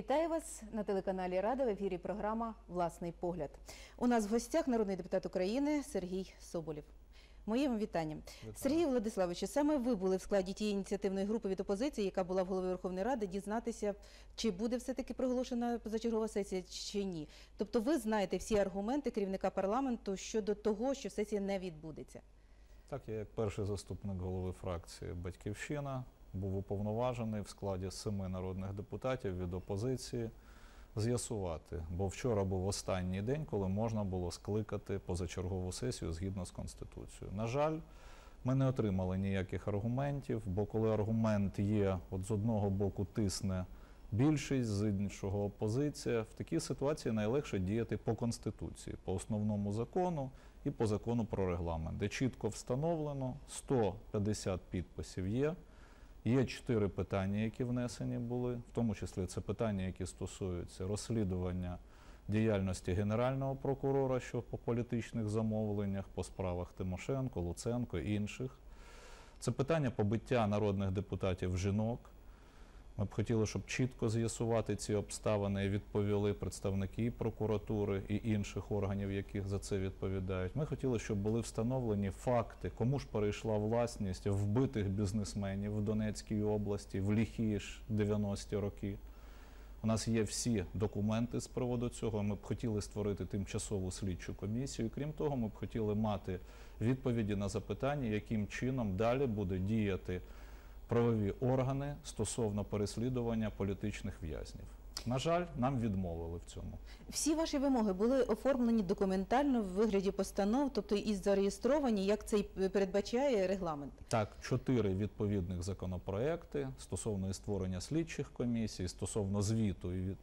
Вітаю вас на телеканалі Рада в ефірі. Програма Власний погляд. У нас в гостях народний депутат України Сергій Соболєв. Моє вам вітання. Сергій Владиславович, саме ви були в складі тієї ініціативної групи від опозиції, яка була в голові Верховної Ради, дізнатися, чи буде все-таки проголошена позачергова сесія, чи ні. Тобто, ви знаєте всі аргументи керівника парламенту щодо того, що сесія не відбудеться. Так, я як перший заступник голови фракції Батьківщина був уповноважений в складі семи народних депутатів від опозиції з'ясувати, бо вчора був останній день, коли можна було скликати позачергову сесію згідно з Конституцією. На жаль, ми не отримали ніяких аргументів, бо коли аргумент є, от з одного боку тисне більшість, з іншого опозиція, в такій ситуації найлегше діяти по Конституції, по основному закону і по закону про регламент, де чітко встановлено 150 підписів є. Є чотири питання, які внесені були, в тому числі це питання, які стосуються розслідування діяльності Генерального прокурора, що по політичних замовленнях, по справах Тимошенко, Луценко і інших. Це питання побиття народних депутатів жінок. Ми б хотіли, щоб чітко з'ясувати ці обставини і відповіли представники прокуратури і інших органів, яких за це відповідають. Ми хотіли, щоб були встановлені факти, кому ж перейшла власність вбитих бізнесменів в Донецькій області, в ліхі ж 90-ті роки. У нас є всі документи з приводу цього. Ми б хотіли створити тимчасову слідчу комісію. Крім того, ми б хотіли мати відповіді на запитання, яким чином далі буде діяти правові органи стосовно переслідування політичних в'язнів. На жаль, нам відмовили в цьому. Всі ваші вимоги були оформлені документально в вигляді постанов, тобто і зареєстровані, як це передбачає регламент. Так, чотири відповідних законопроекти стосовно і створення слідчих комісій, стосовно звіту і від,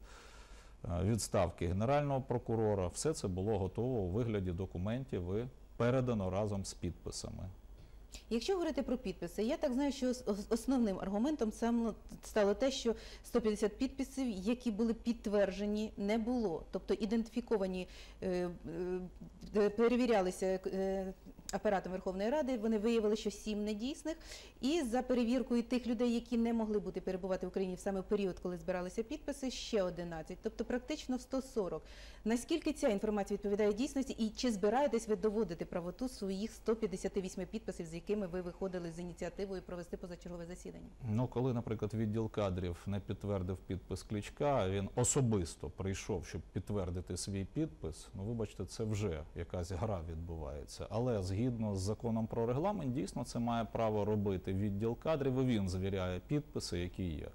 е, відставки генерального прокурора, все це було готово у вигляді документів і передано разом з підписами. Якщо говорити про підписи, я так знаю, що ос- ос- основним аргументом стало те, що 150 підписів, які були підтверджені, не було. Тобто ідентифіковані, е, е, перевірялися е, апаратом Верховної Ради, вони виявили, що 7 недійсних. І за перевіркою тих людей, які не могли бути перебувати в Україні в саме період, коли збиралися підписи, ще 11. Тобто практично в 140. Наскільки ця інформація відповідає дійсності, і чи збираєтесь ви доводити правоту своїх 158 підписів, з якими ви виходили з ініціативою провести позачергове засідання? Ну, коли, наприклад, відділ кадрів не підтвердив підпис Кличка, він особисто прийшов, щоб підтвердити свій підпис. Ну, вибачте, це вже якась гра відбувається. Але згідно з законом про регламент, дійсно це має право робити відділ кадрів, і він звіряє підписи, які є.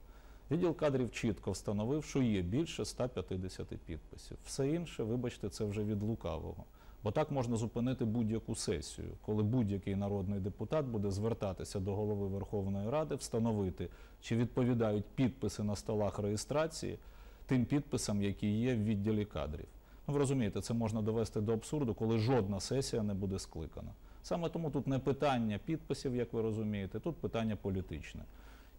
Відділ кадрів чітко встановив, що є більше 150 підписів. Все інше, вибачте, це вже від лукавого. Бо так можна зупинити будь-яку сесію, коли будь-який народний депутат буде звертатися до голови Верховної Ради, встановити, чи відповідають підписи на столах реєстрації тим підписам, які є в відділі кадрів. Ну, ви розумієте, це можна довести до абсурду, коли жодна сесія не буде скликана. Саме тому тут не питання підписів, як ви розумієте, тут питання політичне.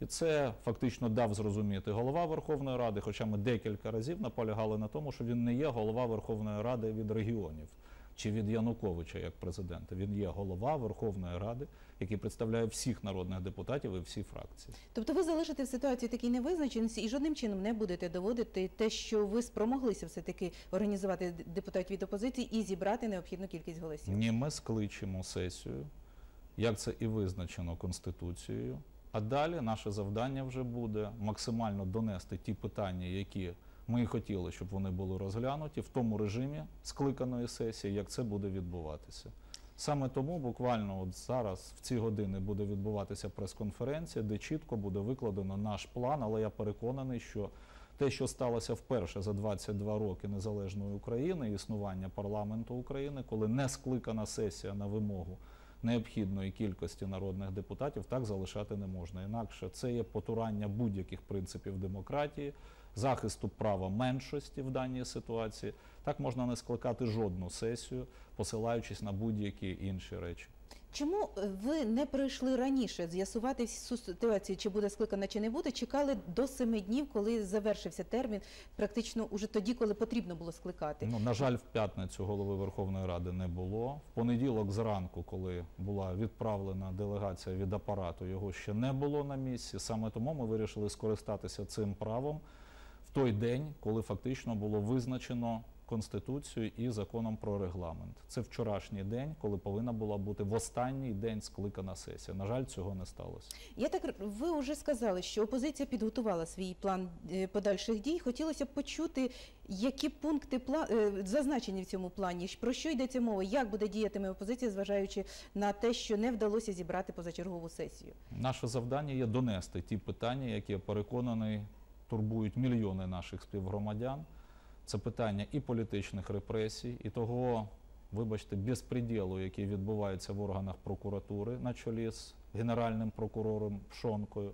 І це фактично дав зрозуміти голова Верховної Ради, хоча ми декілька разів наполягали на тому, що він не є голова Верховної Ради від регіонів чи від Януковича як президента. Він є голова Верховної Ради, який представляє всіх народних депутатів і всі фракції. Тобто ви залишите в ситуації такій невизначеності і жодним чином не будете доводити те, що ви спромоглися все-таки організувати депутатів від опозиції і зібрати необхідну кількість голосів. Ні, ми скличемо сесію, як це і визначено Конституцією. А далі наше завдання вже буде максимально донести ті питання, які ми і хотіли, щоб вони були розглянуті в тому режимі скликаної сесії, як це буде відбуватися. Саме тому буквально от зараз в ці години буде відбуватися прес-конференція, де чітко буде викладено наш план, але я переконаний, що те, що сталося вперше за 22 роки незалежної України, існування парламенту України, коли не скликана сесія на вимогу необхідної кількості народних депутатів, так залишати не можна. Інакше це є потурання будь-яких принципів демократії, захисту права меншості в даній ситуації. Так можна не скликати жодну сесію, посилаючись на будь-які інші речі. Чому ви не прийшли раніше з'ясувати всю ситуацію, чи буде скликана, чи не буде? Чекали до семи днів, коли завершився термін, практично уже тоді, коли потрібно було скликати. Ну, на жаль, в п'ятницю голови Верховної Ради не було. В понеділок зранку, коли була відправлена делегація від апарату, його ще не було на місці. Саме тому ми вирішили скористатися цим правом. Той день, коли фактично було визначено Конституцією і законом про регламент. Це вчорашній день, коли повинна була бути в останній день скликана сесія. На жаль, цього не сталося. Я так ви вже сказали, що опозиція підготувала свій план е, подальших дій. Хотілося б почути, які пункти пла... е, зазначені в цьому плані, про що йдеться мова, як буде діятиме опозиція, зважаючи на те, що не вдалося зібрати позачергову сесію. Наше завдання є донести ті питання, які я переконаний турбують мільйони наших співгромадян. Це питання і політичних репресій, і того, вибачте, безпреділу, який відбувається в органах прокуратури на чолі з генеральним прокурором Пшонкою.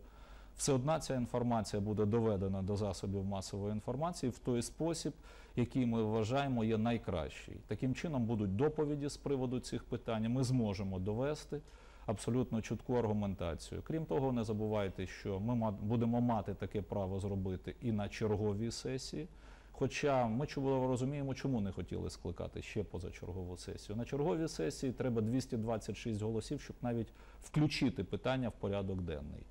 Все одна ця інформація буде доведена до засобів масової інформації в той спосіб, який ми вважаємо є найкращий. Таким чином будуть доповіді з приводу цих питань. Ми зможемо довести абсолютно чітку аргументацію. Крім того, не забувайте, що ми будемо мати таке право зробити і на черговій сесії. Хоча ми чудово розуміємо, чому не хотіли скликати ще позачергову сесію. На черговій сесії треба 226 голосів, щоб навіть включити питання в порядок денний.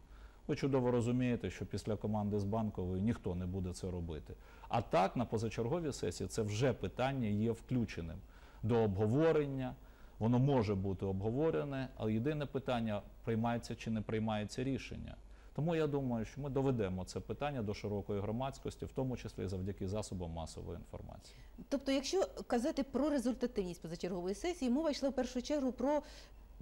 Ви чудово розумієте, що після команди з банкової ніхто не буде це робити. А так, на позачерговій сесії це вже питання є включеним до обговорення. Воно може бути обговорене, але єдине питання приймається чи не приймається рішення. Тому я думаю, що ми доведемо це питання до широкої громадськості, в тому числі завдяки засобам масової інформації. Тобто, якщо казати про результативність позачергової сесії, мова йшла в першу чергу про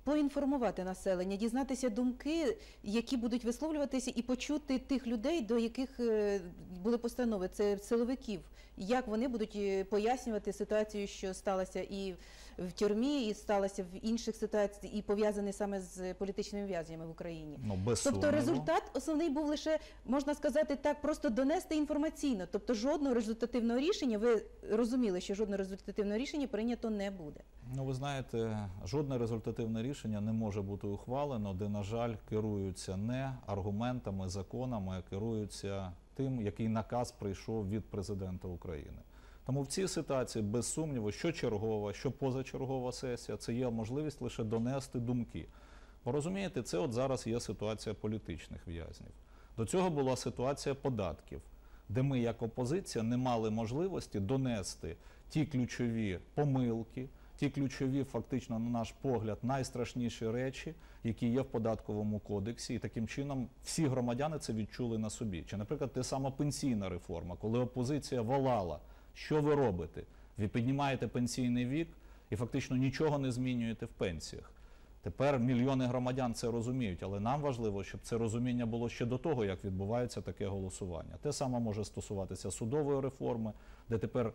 поінформувати населення, дізнатися думки, які будуть висловлюватися, і почути тих людей, до яких е, були постанови, це силовиків, як вони будуть е, пояснювати ситуацію, що сталася і в тюрмі, і сталася в інших ситуаціях, і пов'язані саме з політичними в'язнями в Україні. Ну, без Тобто сумніву. результат основний був лише, можна сказати так, просто донести інформаційно. Тобто жодного результативного рішення, ви розуміли, що жодного результативного рішення прийнято не буде. Ну, ви знаєте, жодне результативне рішення не може бути ухвалено, де, на жаль, керуються не аргументами, законами, а керуються тим, який наказ прийшов від президента України. Тому в цій ситуації, без сумніву, що чергова, що позачергова сесія, це є можливість лише донести думки. Бо розумієте, це от зараз є ситуація політичних в'язнів. До цього була ситуація податків, де ми, як опозиція, не мали можливості донести ті ключові помилки, ті ключові, фактично, на наш погляд, найстрашніші речі, які є в податковому кодексі, і таким чином всі громадяни це відчули на собі. Чи, наприклад, те сама пенсійна реформа, коли опозиція волала, що ви робите? Ви піднімаєте пенсійний вік і фактично нічого не змінюєте в пенсіях. Тепер мільйони громадян це розуміють, але нам важливо, щоб це розуміння було ще до того, як відбувається таке голосування. Те саме може стосуватися судової реформи, де тепер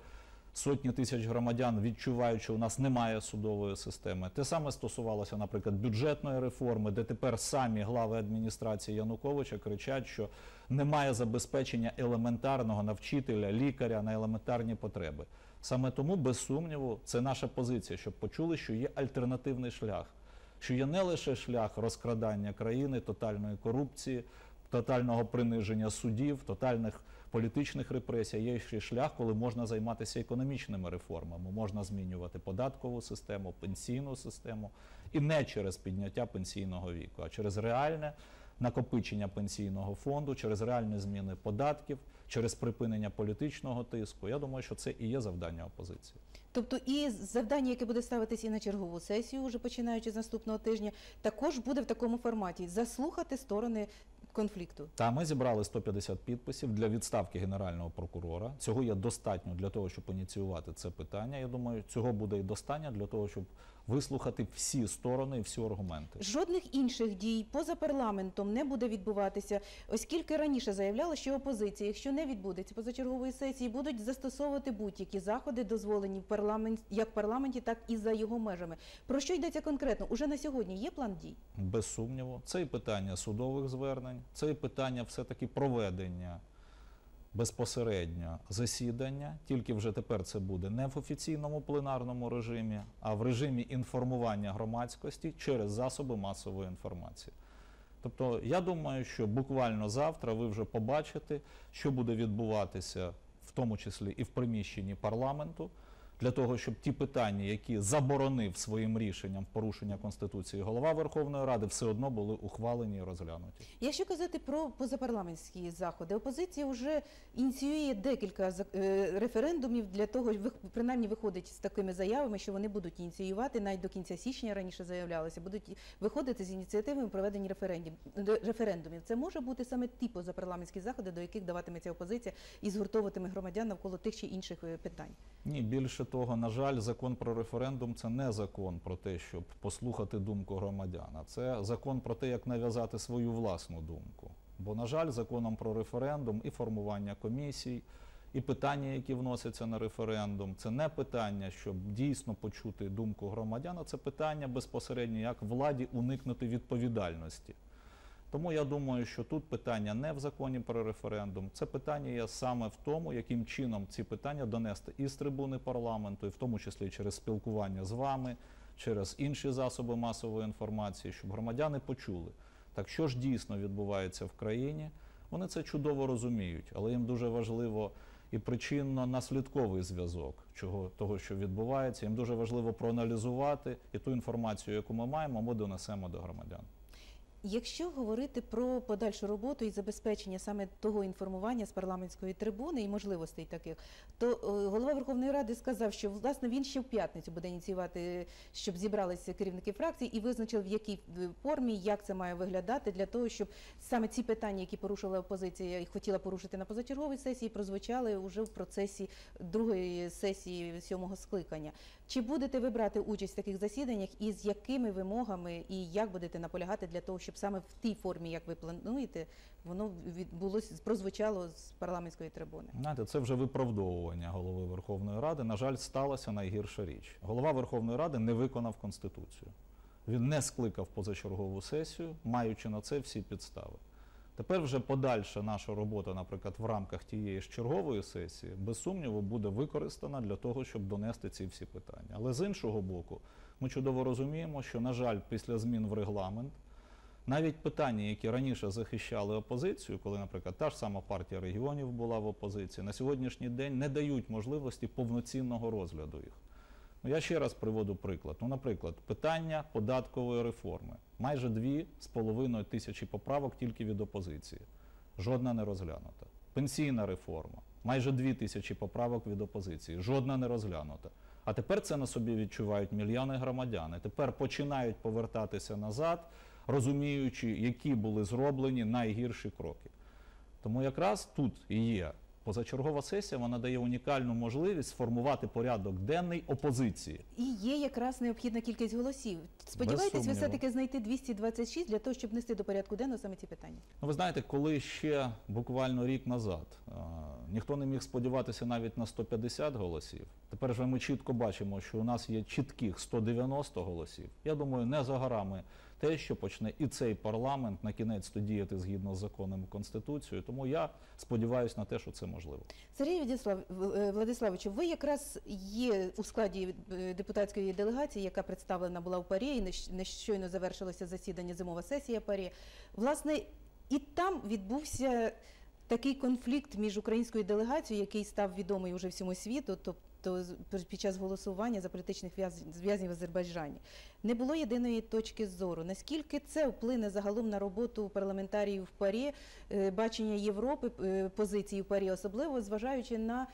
сотні тисяч громадян відчувають, що у нас немає судової системи. Те саме стосувалося, наприклад, бюджетної реформи, де тепер самі глави адміністрації Януковича кричать, що немає забезпечення елементарного на вчителя, лікаря на елементарні потреби. Саме тому, без сумніву, це наша позиція, щоб почули, що є альтернативний шлях що є не лише шлях розкрадання країни, тотальної корупції, тотального приниження судів, тотальних політичних репресій, є ще шлях, коли можна займатися економічними реформами, можна змінювати податкову систему, пенсійну систему, і не через підняття пенсійного віку, а через реальне накопичення пенсійного фонду, через реальні зміни податків, через припинення політичного тиску. Я думаю, що це і є завдання опозиції. Тобто і завдання, яке буде ставитись і на чергову сесію, вже починаючи з наступного тижня, також буде в такому форматі заслухати сторони конфлікту. Та ми зібрали 150 підписів для відставки генерального прокурора. Цього є достатньо для того, щоб ініціювати це питання. Я думаю, цього буде і достатньо для того, щоб вислухати всі сторони і всі аргументи. Жодних інших дій поза парламентом не буде відбуватися, оскільки раніше заявляли, що опозиція, якщо не відбудеться позачергової сесії, будуть застосовувати будь-які заходи, дозволені в парламент як в парламенті, так і за його межами. Про що йдеться конкретно? Уже на сьогодні є план дій. Без сумніву, це і питання судових звернень, це і питання все-таки проведення безпосередньо засідання. Тільки вже тепер це буде не в офіційному пленарному режимі, а в режимі інформування громадськості через засоби масової інформації. Тобто, я думаю, що буквально завтра ви вже побачите, що буде відбуватися, в тому числі і в приміщенні парламенту, для того, щоб ті питання, які заборонив своїм рішенням порушення Конституції голова Верховної Ради, все одно були ухвалені і розглянуті. Якщо казати про позапарламентські заходи, опозиція вже ініціює декілька е, референдумів для того, принаймні виходить з такими заявами, що вони будуть ініціювати навіть до кінця січня раніше заявлялося, будуть виходити з ініціативами проведення референдумів. референдумів. Це може бути саме ті позапарламентські заходи, до яких даватиметься опозиція і згуртовуватиме громадян навколо тих чи інших е, питань. Ні, більше того, на жаль, закон про референдум це не закон про те, щоб послухати думку громадян, а це закон про те, як нав'язати свою власну думку. Бо, на жаль, законом про референдум і формування комісій, і питання, які вносяться на референдум, це не питання, щоб дійсно почути думку громадян, це питання безпосередньо, як владі уникнути відповідальності. Тому я думаю, що тут питання не в законі про референдум, це питання є саме в тому, яким чином ці питання донести із трибуни парламенту, і в тому числі через спілкування з вами, через інші засоби масової інформації, щоб громадяни почули. Так що ж дійсно відбувається в країні, вони це чудово розуміють, але їм дуже важливо і причинно-наслідковий зв'язок чого, того, що відбувається. Їм дуже важливо проаналізувати і ту інформацію, яку ми маємо, ми донесемо до громадян. Якщо говорити про подальшу роботу і забезпечення саме того інформування з парламентської трибуни і можливостей таких, то е, голова Верховної Ради сказав, що власне він ще в п'ятницю буде ініціювати, щоб зібралися керівники фракцій і визначив, в якій е, формі, як це має виглядати, для того, щоб саме ці питання, які порушила опозиція і хотіла порушити на позачерговій сесії, прозвучали вже в процесі другої сесії сьомого скликання. Чи будете ви брати участь в таких засіданнях і з якими вимогами і як будете наполягати для того, щоб саме в тій формі, як ви плануєте, воно відбулося прозвучало з парламентської трибуни? Знаєте, це вже виправдовування голови Верховної Ради. На жаль, сталася найгірша річ. Голова Верховної Ради не виконав Конституцію. Він не скликав позачергову сесію, маючи на це всі підстави. Тепер вже подальша наша робота, наприклад, в рамках тієї ж чергової сесії, без сумніву, буде використана для того, щоб донести ці всі питання. Але з іншого боку, ми чудово розуміємо, що, на жаль, після змін в регламент навіть питання, які раніше захищали опозицію, коли, наприклад, та ж сама партія регіонів була в опозиції, на сьогоднішній день не дають можливості повноцінного розгляду їх. Ну, я ще раз приводу приклад. Ну, наприклад, питання податкової реформи. Майже дві з половиною тисячі поправок тільки від опозиції. Жодна не розглянута. Пенсійна реформа. Майже дві тисячі поправок від опозиції. Жодна не розглянута. А тепер це на собі відчувають мільйони громадян. І тепер починають повертатися назад, розуміючи, які були зроблені найгірші кроки. Тому якраз тут і є позачергова сесія, вона дає унікальну можливість сформувати порядок денний опозиції. І є якраз необхідна кількість голосів. Сподіваєтесь, ви все-таки знайти 226 для того, щоб нести до порядку денного саме ці питання? Ну, ви знаєте, коли ще буквально рік назад а, ніхто не міг сподіватися навіть на 150 голосів, тепер же ми чітко бачимо, що у нас є чітких 190 голосів. Я думаю, не за горами те, що почне і цей парламент на кінець діяти згідно з законом і конституцією. Тому я сподіваюся на те, що це можливо. Сергій Владислав, е, Владиславовичу, ви якраз є у складі е, депутатської делегації, яка представлена була в ПАРі, і нещ- нещойно завершилося засідання зимова сесія ПАРі. Власне, і там відбувся такий конфлікт між українською делегацією, який став відомий уже всьому світу, тобто з- під час голосування за політичних в'яз- в'язнів в Азербайджані. Не було єдиної точки зору. Наскільки це вплине загалом на роботу парламентаріїв в ПАРі, е, бачення Європи, е, позиції в ПАРі, особливо зважаючи на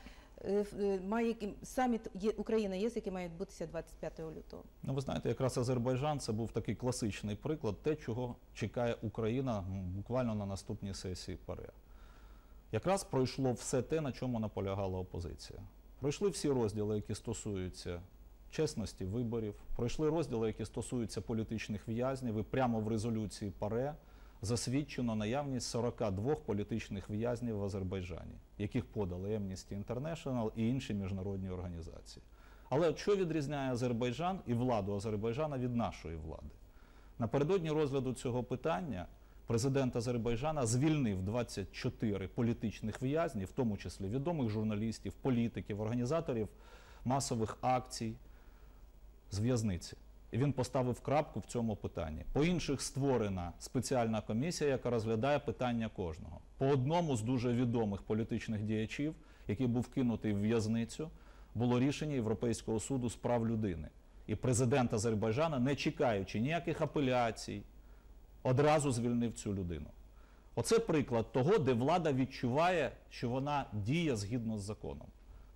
е, має саміт Україна ЄС, який має відбутися 25 лютого. Ну, ви знаєте, якраз Азербайджан це був такий класичний приклад, те, чого чекає Україна буквально на наступній сесії ПАРЕ. Якраз пройшло все те, на чому наполягала опозиція. Пройшли всі розділи, які стосуються чесності виборів, пройшли розділи, які стосуються політичних в'язнів, і прямо в резолюції ПАРЕ засвідчено наявність 42 політичних в'язнів в Азербайджані, яких подали Amnesty International і інші міжнародні організації. Але що відрізняє Азербайджан і владу Азербайджана від нашої влади? Напередодні розгляду цього питання президент Азербайджана звільнив 24 політичних в'язнів, в тому числі відомих журналістів, політиків, організаторів масових акцій з в'язниці. І він поставив крапку в цьому питанні. По інших створена спеціальна комісія, яка розглядає питання кожного. По одному з дуже відомих політичних діячів, який був кинутий в в'язницю, було рішення Європейського суду з прав людини. І президент Азербайджана, не чекаючи ніяких апеляцій, одразу звільнив цю людину. Оце приклад того, де влада відчуває, що вона діє згідно з законом.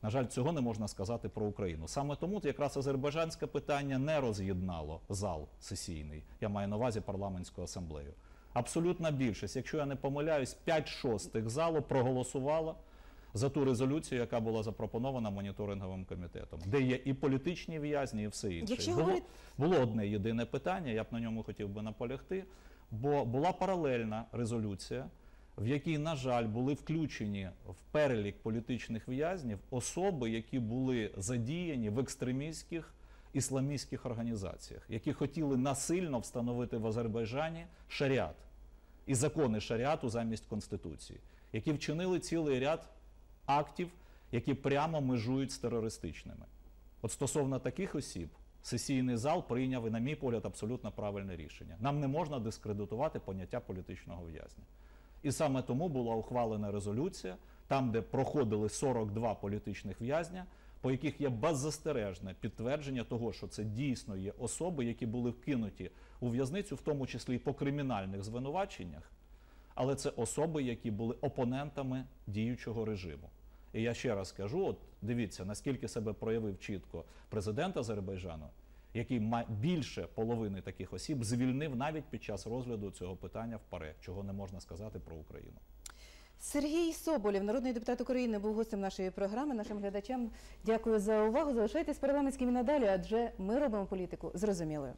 На жаль, цього не можна сказати про Україну. Саме тому якраз азербайджанське питання не роз'єднало зал сесійний. Я маю на увазі парламентську асамблею. Абсолютна більшість, якщо я не помиляюсь, 5 шостих залу проголосувало за ту резолюцію, яка була запропонована моніторинговим комітетом, де є і політичні в'язні, і все інше. Якщо було, говорити- було одне єдине питання, я б на ньому хотів би наполягти, бо була паралельна резолюція, в якій, на жаль, були включені в перелік політичних в'язнів особи, які були задіяні в екстремістських ісламістських організаціях, які хотіли насильно встановити в Азербайджані шаріат і закони шаріату замість конституції, які вчинили цілий ряд актів, які прямо межують з терористичними. От стосовно таких осіб, сесійний зал прийняв, і, на мій погляд, абсолютно правильне рішення. Нам не можна дискредитувати поняття політичного в'язня. І саме тому була ухвалена резолюція, там, де проходили 42 політичних в'язня, по яких є беззастережне підтвердження того, що це дійсно є особи, які були вкинуті у в'язницю, в тому числі і по кримінальних звинуваченнях, але це особи, які були опонентами діючого режиму. І я ще раз кажу: от дивіться, наскільки себе проявив чітко президент Азербайджану, який більше половини таких осіб звільнив навіть під час розгляду цього питання в ПАРЕ, чого не можна сказати про Україну. Сергій Соболєв, народний депутат України, був гостем нашої програми. Нашим глядачам дякую за увагу. Залишайтесь парламентськими надалі, адже ми робимо політику зрозумілою.